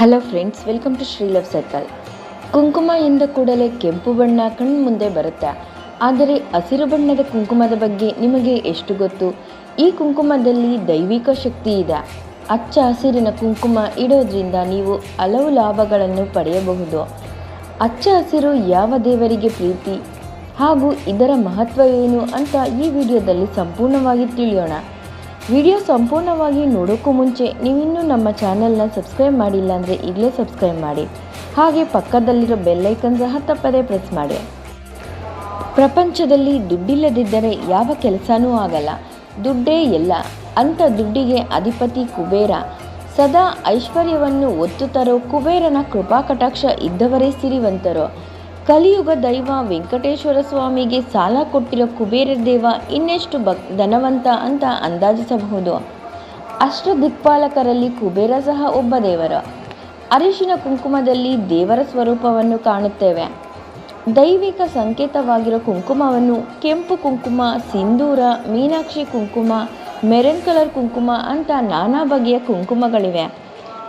Hello friends welcome to ಶ್ರೀಲವ್ circle ಕುಂಕುಮ ಎಂದ ಕೂಡಲೇ ಕೆಂಪು ಬಣ್ಣ ಕಣ್ಮುಂದೆ ಬರುತ್ತೆ. ಆದರೆ ಹಸಿರು ಬಣ್ಣದ ಕುಂಕುಮದ ಬಗ್ಗೆ ನಿಮಗೆ ಎಷ್ಟು ಗೊತ್ತು? ಈ ಕುಂಕುಮದಲ್ಲಿ ದೈವಿಕ ಶಕ್ತಿ ಇದೆ. ಅಚ್ಚ ಹಸಿರಿನ ಕುಂಕುಮ ಇಡೋದ್ರಿಂದ ನೀವು ಹಲವು ಲಾಭಗಳನ್ನು ಪಡೆಯಬಹುದು. ಅಚ್ಚ ಹಸಿರು ಯಾವ ದೇವರಿಗೆ ಪ್ರೀತಿ? ಹಾಗೂ ಇದರ ಮಹತ್ವ ಏನು ಅಂತ ಈ ವಿಡಿಯೋದಲ್ಲಿ ಸಂಪೂರ್ಣವಾಗಿ ತಿಳಿಯೋಣ. ವಿಡಿಯೋ ಸಂಪೂರ್ಣವಾಗಿ ನೋಡೋಕ್ಕೂ ಮುಂಚೆ ನೀವಿನ್ನೂ ನಮ್ಮ ಚಾನೆಲ್ನ ಸಬ್ಸ್ಕ್ರೈಬ್ ಮಾಡಿಲ್ಲ ಅಂದರೆ ಈಗಲೇ ಸಬ್ಸ್ಕ್ರೈಬ್ ಮಾಡಿ. ಹಾಗೆ ಪಕ್ಕದಲ್ಲಿರೋ ಬೆಲ್ಲೈಕನ್ ಸಹ ತಪ್ಪದೇ ಪ್ರೆಸ್ ಮಾಡಿ. ಪ್ರಪಂಚದಲ್ಲಿ ದುಡ್ಡಿಲ್ಲದಿದ್ದರೆ ಯಾವ ಕೆಲಸನೂ ಆಗಲ್ಲ. ದುಡ್ಡೇ ಎಲ್ಲ. ಅಂಥ ದುಡ್ಡಿಗೆ ಅಧಿಪತಿ ಕುಬೇರ. ಸದಾ ಐಶ್ವರ್ಯವನ್ನು ಒತ್ತು ತರೋ ಕುಬೇರನ ಕೃಪಾ ಕಟಾಕ್ಷ ಇದ್ದವರೇ ಸಿರಿವಂತರು. ಕಲಿಯುಗ ದೈವ ವೆಂಕಟೇಶ್ವರ ಸ್ವಾಮಿಗೆ ಸಾಲ ಕೊಟ್ಟಿರೋ ಕುಬೇರ ದೇವ ಇನ್ನೆಷ್ಟು ಭಕ್, ಧನವಂತ ಅಂತ ಅಂದಾಜಿಸಬಹುದು. ಅಷ್ಟ ದಿಕ್ಪಾಲಕರಲ್ಲಿ ಕುಬೇರ ಸಹ ಒಬ್ಬ ದೇವರ. ಅರಿಶಿನ ಕುಂಕುಮದಲ್ಲಿ ದೇವರ ಸ್ವರೂಪವನ್ನು ಕಾಣುತ್ತೇವೆ. ದೈವಿಕ ಸಂಕೇತವಾಗಿರೋ ಕುಂಕುಮವನ್ನು ಕೆಂಪು ಕುಂಕುಮ, ಸಿಂಧೂರ, ಮೀನಾಕ್ಷಿ ಕುಂಕುಮ, ಮೆರನ್ ಕಲರ್ ಕುಂಕುಮ ಅಂತ ನಾನಾ ಬಗೆಯ ಕುಂಕುಮಗಳಿವೆ.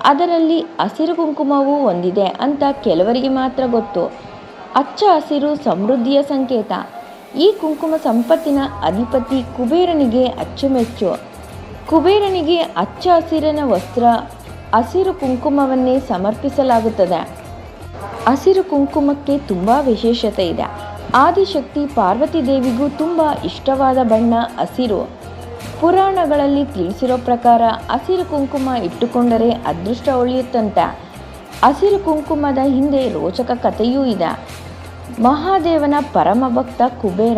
ಅದರಲ್ಲಿ ಹಸಿರು ಕುಂಕುಮವೂ ಒಂದಿದೆ ಅಂತ ಕೆಲವರಿಗೆ ಮಾತ್ರ ಗೊತ್ತು. ಅಚ್ಚ ಹಸಿರು ಸಮೃದ್ಧಿಯ ಸಂಕೇತ. ಈ ಕುಂಕುಮ ಸಂಪತ್ತಿನ ಅಧಿಪತಿ ಕುಬೇರನಿಗೆ ಅಚ್ಚುಮೆಚ್ಚು. ಕುಬೇರನಿಗೆ ಅಚ್ಚ ಹಸಿರಿನ ವಸ್ತ್ರ, ಹಸಿರು ಕುಂಕುಮವನ್ನೇ ಸಮರ್ಪಿಸಲಾಗುತ್ತದೆ. ಹಸಿರು ಕುಂಕುಮಕ್ಕೆ ತುಂಬ ವಿಶೇಷತೆ ಇದೆ. ಆದಿಶಕ್ತಿ ಪಾರ್ವತಿ ದೇವಿಗೂ ತುಂಬ ಇಷ್ಟವಾದ ಬಣ್ಣ ಹಸಿರು. ಪುರಾಣಗಳಲ್ಲಿ ತಿಳಿಸಿರೋ ಪ್ರಕಾರ ಹಸಿರು ಕುಂಕುಮ ಇಟ್ಟುಕೊಂಡರೆ ಅದೃಷ್ಟ ಉಳಿಯುತ್ತಂತೆ. ಹಸಿರು ಕುಂಕುಮದ ಹಿಂದೆ ರೋಚಕ ಕಥೆಯೂ ಇದೆ. ಮಹಾದೇವನ ಪರಮ ಭಕ್ತ ಕುಬೇರ.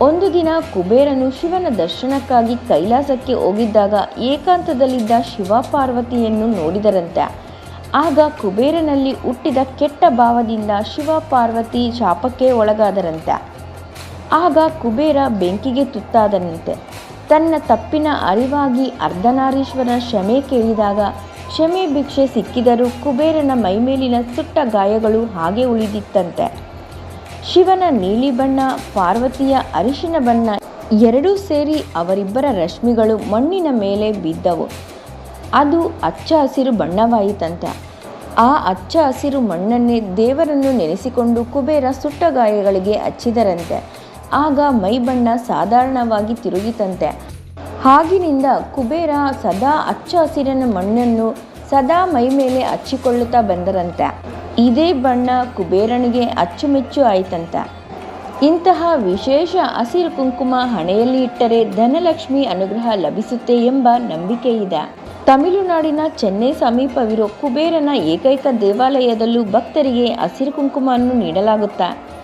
ಒಂದು ದಿನ ಕುಬೇರನು ಶಿವನ ದರ್ಶನಕ್ಕಾಗಿ ಕೈಲಾಸಕ್ಕೆ ಹೋಗಿದ್ದಾಗ ಏಕಾಂತದಲ್ಲಿದ್ದ ಶಿವ ಪಾರ್ವತಿಯನ್ನು ನೋಡಿದರಂತೆ. ಆಗ ಕುಬೇರನಲ್ಲಿ ಹುಟ್ಟಿದ ಕೆಟ್ಟ ಭಾವದಿಂದ ಶಿವ ಪಾರ್ವತಿ ಶಾಪಕ್ಕೆ ಒಳಗಾದರಂತೆ. ಆಗ ಕುಬೇರ ಬೆಂಕಿಗೆ ತುತ್ತಾದನಂತೆ. ತನ್ನ ತಪ್ಪಿನ ಅರಿವಾಗಿ ಅರ್ಧನಾರೀಶ್ವರನ ಕ್ಷಮೆ ಕೇಳಿದಾಗ ಕ್ಷಮೆ ಭಿಕ್ಷೆ ಸಿಕ್ಕಿದರೂ ಕುಬೇರನ ಮೈಮೇಲಿನ ಸುಟ್ಟ ಗಾಯಗಳು ಹಾಗೆ ಉಳಿದಿತ್ತಂತೆ. ಶಿವನ ನೀಲಿ ಬಣ್ಣ, ಪಾರ್ವತಿಯ ಅರಿಶಿನ ಬಣ್ಣ, ಎರಡೂ ಸೇರಿ ಅವರಿಬ್ಬರ ರಶ್ಮಿಗಳು ಮಣ್ಣಿನ ಮೇಲೆ ಬಿದ್ದವು. ಅದು ಅಚ್ಚ ಹಸಿರು ಬಣ್ಣವಾಯಿತಂತೆ. ಆ ಅಚ್ಚ ಹಸಿರು ಮಣ್ಣನ್ನೇ ದೇವರನ್ನು ನೆನೆಸಿಕೊಂಡು ಕುಬೇರ ಸುಟ್ಟ ಗಾಯಗಳಿಗೆ ಹಚ್ಚಿದರಂತೆ. ಆಗ ಮೈ ಬಣ್ಣ ಸಾಧಾರಣವಾಗಿ ತಿರುಗಿತಂತೆ. ಆಗಿನಿಂದ ಕುಬೇರ ಸದಾ ಅಚ್ಚ ಹಸಿರಿನ ಮಣ್ಣನ್ನು ಸದಾ ಮೈ ಮೇಲೆ ಹಚ್ಚಿಕೊಳ್ಳುತ್ತಾ ಬಂದರಂತೆ. ಇದೇ ಬಣ್ಣ ಕುಬೇರನಿಗೆ ಅಚ್ಚುಮೆಚ್ಚು ಆಯಿತಂತೆ. ಇಂತಹ ವಿಶೇಷ ಹಸಿರು ಕುಂಕುಮ ಹಣೆಯಲ್ಲಿ ಇಟ್ಟರೆ ಧನಲಕ್ಷ್ಮಿ ಅನುಗ್ರಹ ಲಭಿಸುತ್ತೆ ಎಂಬ ನಂಬಿಕೆ ಇದೆ ತಮಿಳುನಾಡಿನ ಚೆನ್ನೈ ಸಮೀಪವಿರೋ ಕುಬೇರನ ಏಕೈಕ ದೇವಾಲಯದಲ್ಲೂ ಭಕ್ತರಿಗೆ ಹಸಿರು ಕುಂಕುಮವನ್ನು ನೀಡಲಾಗುತ್ತೆ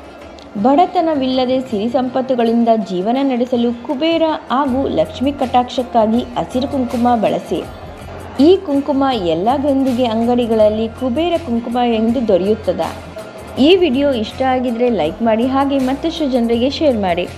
ಬಡತನವಿಲ್ಲದೆ ಸಿರಿ ಸಂಪತ್ತುಗಳಿಂದ ಜೀವನ ನಡೆಸಲು ಕುಬೇರ ಹಾಗೂ ಲಕ್ಷ್ಮಿ ಕಟಾಕ್ಷಕ್ಕಾಗಿ ಹಸಿರು ಕುಂಕುಮ ಬಳಸಿ. ಈ ಕುಂಕುಮ ಎಲ್ಲ ಗಂದಿಗೆ ಅಂಗಡಿಗಳಲ್ಲಿ ಕುಬೇರ ಕುಂಕುಮ ಎಂದು ದೊರೆಯುತ್ತದೆ. ಈ ವಿಡಿಯೋ ಇಷ್ಟ ಆಗಿದ್ರೆ ಲೈಕ್ ಮಾಡಿ ಹಾಗೆ ಮತ್ತಷ್ಟು ಜನರಿಗೆ ಶೇರ್ ಮಾಡಿ.